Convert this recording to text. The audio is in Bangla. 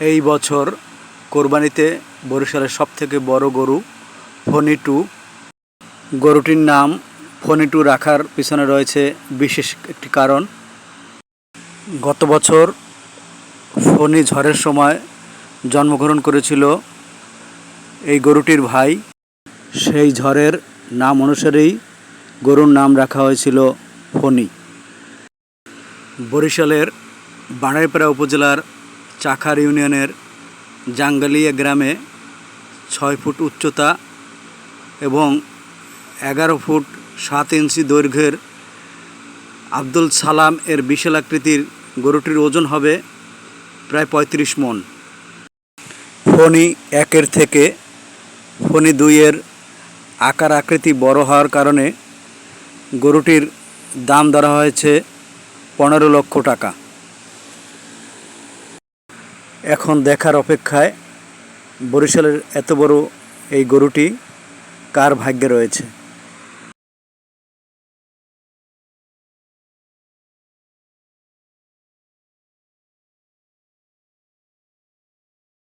এই বছর কোরবানিতে বরিশালের সবথেকে বড় গরু ফনি টু গরুটির নাম ফনি টু রাখার পিছনে রয়েছে বিশেষ একটি কারণ। গত বছর ফনি ঝড়ের সময় জন্মগ্রহণ করেছিল এই গরুটির ভাই। সেই ঝড়ের নাম অনুসারেই গরুর নাম রাখা হয়েছিল ফনি বরিশালের বাড়াইপাড়া উপজেলার চাখার ইউনিয়নের জাঙ্গালিয়া গ্রামে ছয় ফুট উচ্চতা এবং এগারো ফুট সাত ইঞ্চি দৈর্ঘ্যের আব্দুল সালাম এর বিশাল আকৃতির গরুটির ওজন হবে প্রায় পঁয়ত্রিশ মন। ফণি একের থেকে ফণি দুইয়ের আকার আকৃতি বড় হওয়ার কারণে গরুটির দাম ধরা হয়েছে পনেরো লক্ষ টাকা। এখন দেখার অপেক্ষায় বরিশালের এত বড় এই গরুটি কার ভাগ্যে রয়েছে?